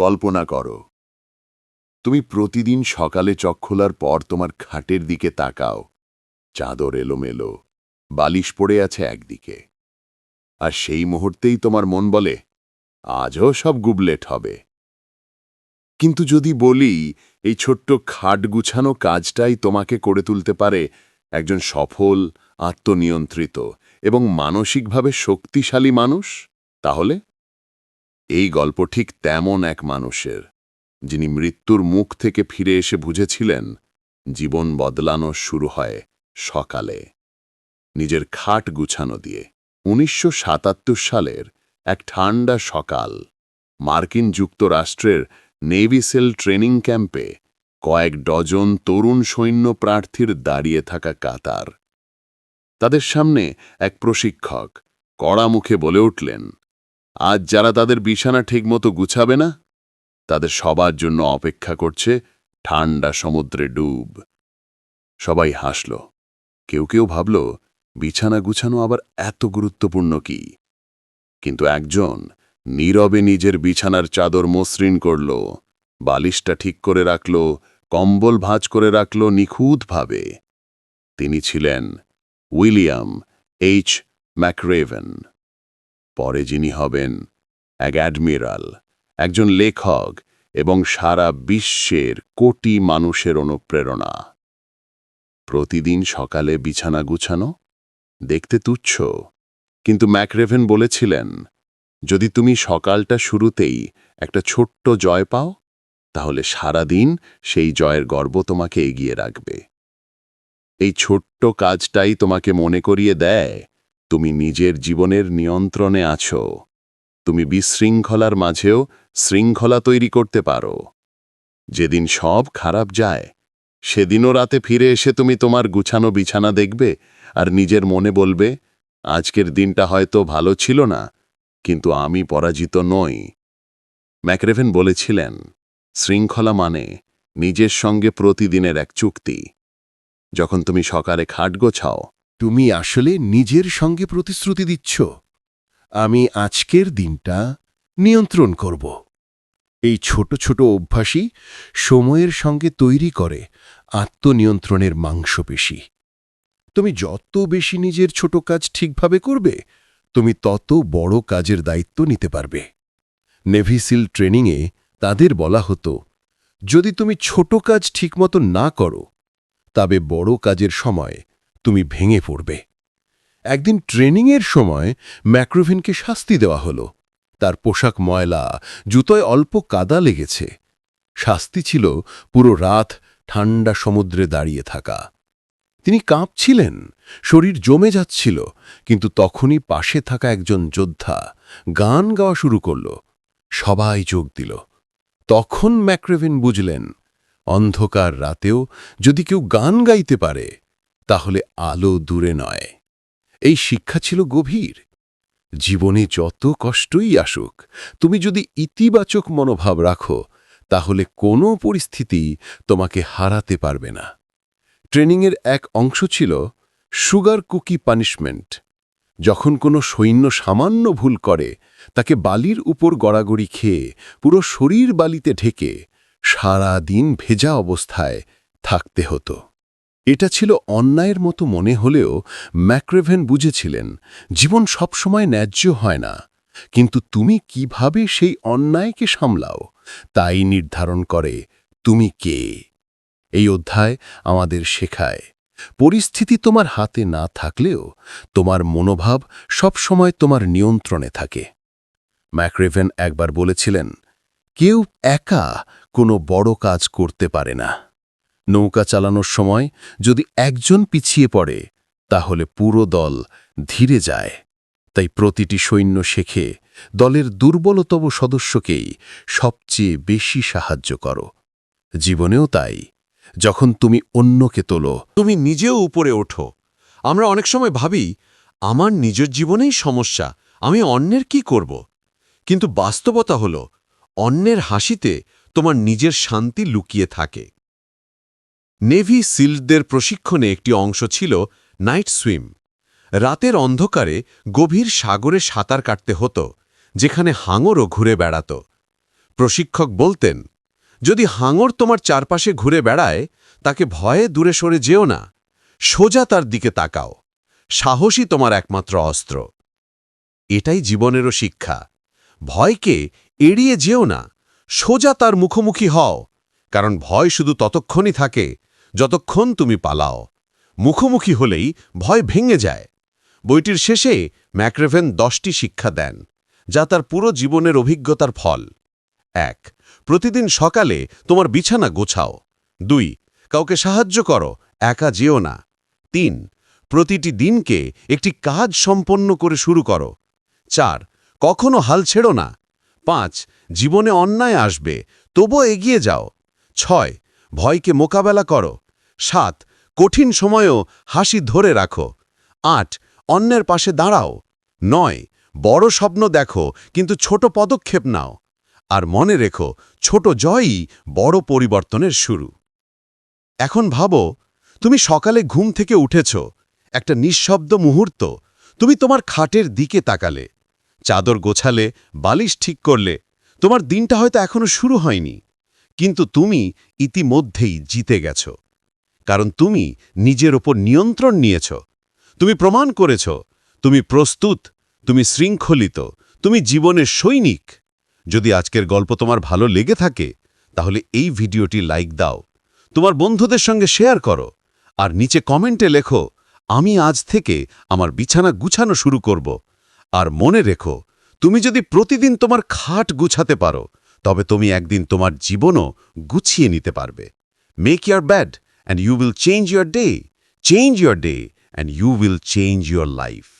কল্পনা করো। তুমি প্রতিদিন সকালে চোখ খোলার পর তোমার খাটের দিকে তাকাও। চাদর এলোমেলো, বালিশ পড়ে আছে একদিকে। আর সেই মুহূর্তেই তোমার মন বলে, আজও সব গুবলেট হবে। কিন্তু যদি বলি, এই ছোট্ট খাট গুছানো কাজটাই তোমাকে করে তুলতে পারে একজন সফল, আত্মনিয়ন্ত্রিত এবং মানসিকভাবে শক্তিশালী মানুষ, তাহলে? এই গল্প ঠিক তেমন এক মানুষের। যিনি মৃত্যুর মুখ থেকে ফিরে এসে বুঝেছিলেন, জীবন বদলানো শুরু হয় সকালে। নিজের খাট গুছানো দিয়ে। উনিশশো সাতাত্তর সালের এক ঠান্ডা সকাল। মার্কিন যুক্তরাষ্ট্রের নেভি সেল ট্রেনিং ক্যাম্পে কয়েক ডজন তরুণ সৈন্য প্রার্থীর দাঁড়িয়ে থাকা কাতার। তাদের সামনে এক প্রশিক্ষক কড়া মুখে বলে উঠলেন আজ যারা তাদের বিছানা ঠিকমতো গুছাবে না, তাদের সবার জন্য অপেক্ষা করছে ঠান্ডা সমুদ্রে ডুব। সবাই হাসল। কেউ কেউ ভাবল, বিছানা গুছানো আবার এত গুরুত্বপূর্ণ কি? কিন্তু একজন নীরবে নিজের বিছানার চাদর মসৃণ করল, বালিশটা ঠিক করে রাখল, কম্বল ভাঁজ করে রাখল নিখুঁতভাবে। তিনি ছিলেন উইলিয়াম এইচ ম্যাকরেভেন। পরে যিনি হবেন এক অ্যাডমিরাল, একজন লেখক এবং সারা বিশ্বের কোটি মানুষের অনুপ্রেরণা। প্রতিদিন সকালে বিছানা গুছানো, দেখতে তুচ্ছ। কিন্তু ম্যাকরেভেন বলেছিলেন, যদি তুমি সকালটা শুরুতেই একটা ছোট্ট জয় পাও, তাহলে সারাদিন সেই জয়ের গর্ব তোমাকে এগিয়ে রাখবে। এই ছোট্ট কাজটাই তোমাকে মনে করিয়ে দেয় তুমি নিজের জীবনের নিয়ন্ত্রণে আছো। তুমি বিশৃঙ্খলার মাঝেও শৃঙ্খলা তৈরি করতে পারো। যেদিন সব খারাপ যায়, সেদিনও রাতে ফিরে এসে তুমি তোমার গুছানো বিছানা দেখবে আর নিজের মনে বলবে, আজকের দিনটা হয়তো ভালো ছিল না, কিন্তু আমি পরাজিত নই। ম্যাকরেভেন বলেছিলেন, শৃঙ্খলা মানে নিজের সঙ্গে প্রতিদিনের এক চুক্তি। যখন তুমি সকালে খাট গোছাও তুমি আসলে নিজের সঙ্গে প্রতিশ্রুতি দিচ্ছ? আমি আজকের দিনটা নিয়ন্ত্রণ করব। এই ছোট ছোট অভ্যাসই সময়ের সঙ্গে তৈরি করে আত্মনিয়ন্ত্রণের মাংসপেশি। তুমি যত বেশি নিজের ছোট কাজ ঠিকভাবে করবে, তুমি তত বড় কাজের দায়িত্ব নিতে পারবে। নেভিসিল ট্রেনিংয়ে তাদের বলা হতো, যদি তুমি ছোট কাজ ঠিকমতো না করো, তবে বড় কাজের সময় তুমি ভেঙে পড়বে। একদিন ট্রেনিংয়ের সময় ম্যাক্রোভিনকে শাস্তি দেওয়া হলো। তার পোশাক ময়লা, জুতোয় অল্প কাদা লেগেছে। শাস্তি ছিল পুরো রাত ঠান্ডা সমুদ্রে দাঁড়িয়ে থাকা। তিনি কাঁপছিলেন, শরীর জমে যাচ্ছিল, কিন্তু তখনই পাশে থাকা একজন যোদ্ধা গান গাওয়া শুরু করল, সবাই যোগ দিল। তখন ম্যাক্রেভিন বুঝলেন, অন্ধকার রাতেও যদি কেউ গান গাইতে পারে তাহলে আলো দূরে নয়। এই শিক্ষা ছিল গভীর। জীবনে যত কষ্টই আসুক, তুমি যদি ইতিবাচক মনোভাব রাখো, তাহলে কোনো পরিস্থিতি তোমাকে হারাতে পারবে না। ট্রেনিংয়ের এক অংশ ছিল সুগার কুকি পানিশমেন্ট। যখন কোনো সৈন্য সামান্য ভুল করে, তাকে বালির উপর গড়াগড়ি খেয়ে পুরো শরীর বালিতে ঢেকে সারা দিন ভেজা অবস্থায় থাকতে হতো। এটা ছিল অন্যায়ের মতো মনে হলেও ম্যাক্রেভেন বুঝেছিলেন, জীবন সবসময় ন্যায্য হয় না। কিন্তু তুমি কীভাবে সেই অন্যায়কে সামলাও, তাই নির্ধারণ করে তুমি কে। এই অধ্যায় আমাদের শেখায়, পরিস্থিতি তোমার হাতে না থাকলেও তোমার মনোভাব সবসময় তোমার নিয়ন্ত্রণে থাকে। ম্যাক্রেভেন একবার বলেছিলেন, কেউ একা কোনো বড় কাজ করতে পারে না। নৌকা চালানোর সময় যদি একজন পিছিয়ে পড়ে, তাহলে পুরো দল ধীরে যায়। তাই প্রতিটি সৈন্য শেখে, দলের দুর্বলতম সদস্যকেই সবচেয়ে বেশি সাহায্য করো। জীবনেও তাই, যখন তুমি অন্যকে তোলো। তুমি নিজেও উপরে ওঠো। আমরা অনেক সময় ভাবি, আমার নিজের জীবনেই সমস্যা, আমি অন্যের কি করব? কিন্তু বাস্তবতা হল, অন্যের হাসিতে তোমার নিজের শান্তি লুকিয়ে থাকে। নেভি সিল্ডদের প্রশিক্ষণে একটি অংশ ছিল নাইট সুইম। রাতের অন্ধকারে গভীর সাগরে সাঁতার কাটতে হতো, যেখানে হাঙরও ঘুরে বেড়াত। প্রশিক্ষক বলতেন, যদি হাঙর তোমার চারপাশে ঘুরে বেড়ায়, তাকে ভয়ে দূরে সরে যেও না, সোজা তার দিকে তাকাও সাহসী তোমার একমাত্র অস্ত্র। এটাই জীবনেরও শিক্ষা। ভয়কে এড়িয়ে যেও না, সোজা তার মুখোমুখি হও, কারণ ভয় শুধু ততক্ষণই থাকে যতক্ষণ তুমি পালাও। মুখোমুখি হলেই ভয় ভেঙে যায়। বইটির শেষে ম্যাক্রেভেন দশটি শিক্ষা দেন, যা তার পুরো জীবনের অভিজ্ঞতার ফল। এক, প্রতিদিন সকালে তোমার বিছানা গোছাও। দুই, কাউকে সাহায্য করো, একা যেও না। তিন, প্রতিটি দিনকে একটি কাজ সম্পন্ন করে শুরু করো। চার, কখনো হাল ছেড়ো না। পাঁচ, জীবনে অন্যায় আসবে, তবুও এগিয়ে যাও। ছয় ভয়কে মোকাবেলা করো। সাত, কঠিন সময়েও হাসি ধরে রাখো। আট, অন্যের পাশে দাঁড়াও। নয়, বড় স্বপ্ন দেখো, কিন্তু ছোট পদক্ষেপ নাও। আর মনে রেখো, ছোট জয়ই বড় পরিবর্তনের শুরু। এখন ভাবো, তুমি সকালে ঘুম থেকে উঠেছ। একটা নিঃশব্দ মুহূর্ত। তুমি তোমার খাটের দিকে তাকালে। চাদর গোছালে, বালিশ ঠিক করলে। তোমার দিনটা হয়তো এখনও শুরু হয়নি। কিন্তু তুমি ইতিমধ্যেই জিতে গেছ। কারণ তুমি নিজের ওপর নিয়ন্ত্রণ নিয়েছ। তুমি প্রমাণ করেছ। তুমি প্রস্তুত। তুমি শৃঙ্খলিত। তুমি জীবনের সৈনিক। যদি আজকের গল্প তোমার ভালো লেগে থাকে, তাহলে এই ভিডিওটি লাইক দাও। তোমার বন্ধুদের সঙ্গে শেয়ার করো। আর নিচে কমেন্টে লেখো, আমি আজ থেকে আমার বিছানা গুছানো শুরু করব। আর মনে রেখো, তুমি যদি প্রতিদিন তোমার খাট গুছাতে পারো তবে তুমি একদিন তোমার জীবনও গুছিয়ে নিতে পারবে। Make your bed and you will change your day change your day and you will change your life